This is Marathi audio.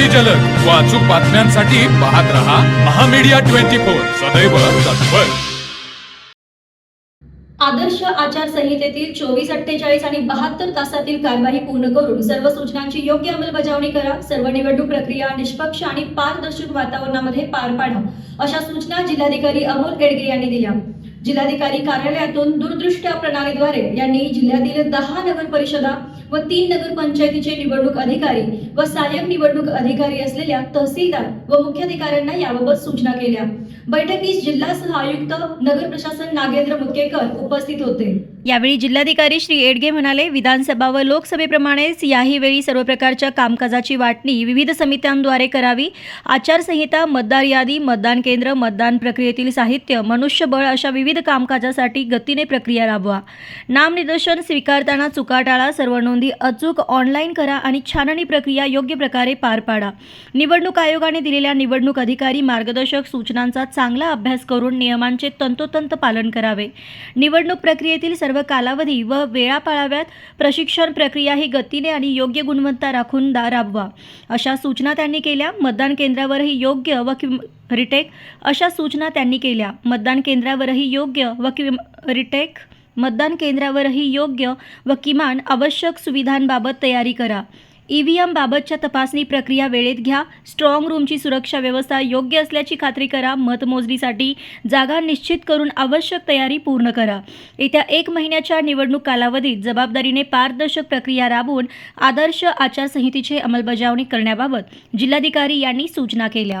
अति जलद. व अचूक बातम्यांसाठी पाहत रहा महामीडिया ट्वेंटी फोर. सदैव तत्पर. आदर्श आचारसंहितेतील चोवीस अठ्ठेचाळीस आणि बहात्तर तासातील कारवाई पूर्ण करून सर्व सूचनांची योग्य अंमलबजावणी करा. सर्व निवडणूक प्रक्रिया निष्पक्ष आणि पारदर्शक वातावरणामध्ये पार पाडा. अशा सूचना जिल्हाधिकारी अमोल एडगे यांनी दिल्या. जिल्हाधिकारी कार्यालयातून दूरदृष्ट प्रणालीद्वारे यांनी जिल्ह्यातील दहा नगर परिषदा व तीन नगर पंचायतीचे निवडणूक अधिकारी व सहाय्यक निवडणूक अधिकारी असलेल्या तहसीलदार व मुख्याधिकाऱ्यांना याबाबत सूचना केल्या. बैठकीस जिल्हा सह आयुक्त नगर प्रशासन नागेंद्र मुकेकर उपस्थित होते. यावेळी जिल्हाधिकारी श्री एडगे म्हणाले विधानसभा व लोकसभेप्रमाणेच याही वेळी सर्व प्रकारच्या कामकाजाची वाटणी विविध समित्यांद्वारे करावी. आचारसंहिता मतदार यादी मतदान केंद्र मतदान प्रक्रियेतील साहित्य मनुष्यबळ अशा विविध कामकाजासाठी गतीने प्रक्रिया राबवा. नामनिदर्शन स्वीकारताना चुका टाळा. सर्व नोंदी अचूक ऑनलाईन करा आणि छाननी प्रक्रिया योग्य प्रकारे पार पाडा. निवडणूक आयोगाने दिलेल्या निवडणूक अधिकारी मार्गदर्शक सूचनांचा चांगला अभ्यास करून नियमांचे तंतोतंत पालन करावे. निवडणूक प्रक्रियेतील सर्व कालावधी व वेळा पाळाव्यात प्रशिक्षण प्रक्रिया ही गतीने आणि योग्य गुणवत्ता राखून दा राबवा. अशा सूचना त्यांनी केल्या. मतदान केंद्रावरही योग्य व रिटेक अशा सूचना त्यांनी केल्या. मतदान केंद्रावरही योग्य व कि रिटेक मतदान केंद्रावरही योग्य व किमान आवश्यक सुविधांबाबत तयारी करा. ई व्ही एमबाबतच्या तपासणी प्रक्रिया वेळेत घ्या. स्ट्रॉंग रूमची सुरक्षा व्यवस्था योग्य असल्याची खात्री करा. मतमोजणीसाठी जागा निश्चित करून आवश्यक तयारी पूर्ण करा. येत्या एक महिन्याच्या निवडणूक कालावधीत जबाबदारीने पारदर्शक प्रक्रिया राबवून आदर्श आचारसंहितेची अंमलबजावणी करण्याबाबत जिल्हाधिकारी यांनी सूचना केल्या.